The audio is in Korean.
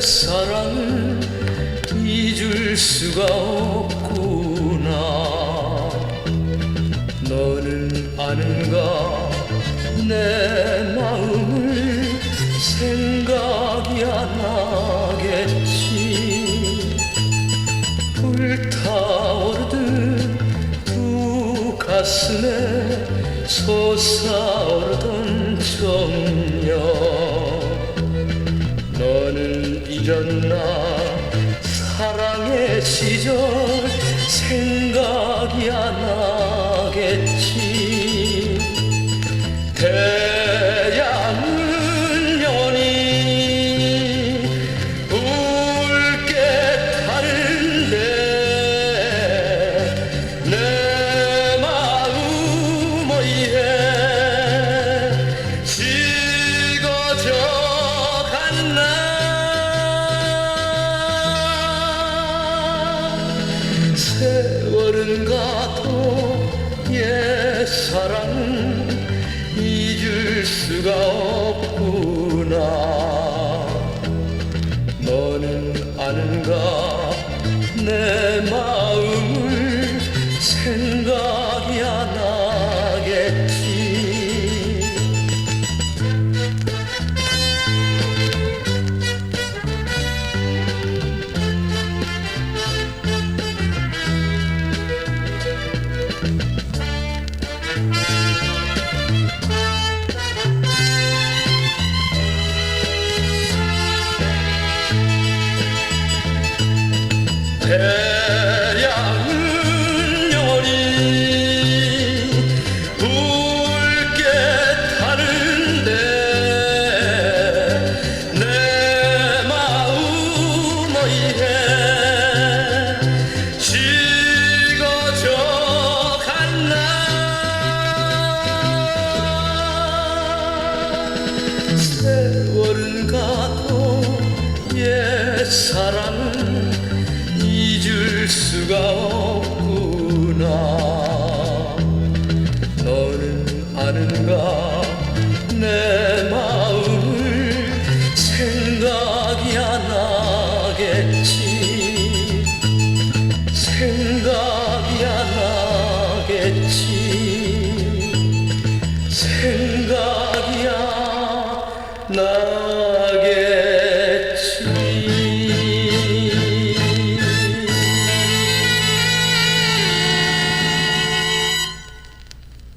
사랑을 잊을 수가 없구나. 너는 아는가? 내 마음을 생각이 안 나겠지. 불타오르듯 두 가슴에 솟아오르던 너는 잊었나? 사랑의 시절 생각이 안 나겠지. 태양은 영원히 붉게 타는데 내 마음 어이해 식어져 갔나 옛사랑 잊을 수가 없구나. 너는 아는가? 내 마음 태양은 영원히 붉게 타는데 내 마음 어이해 식어져 갔나? 옛사랑 은 잊을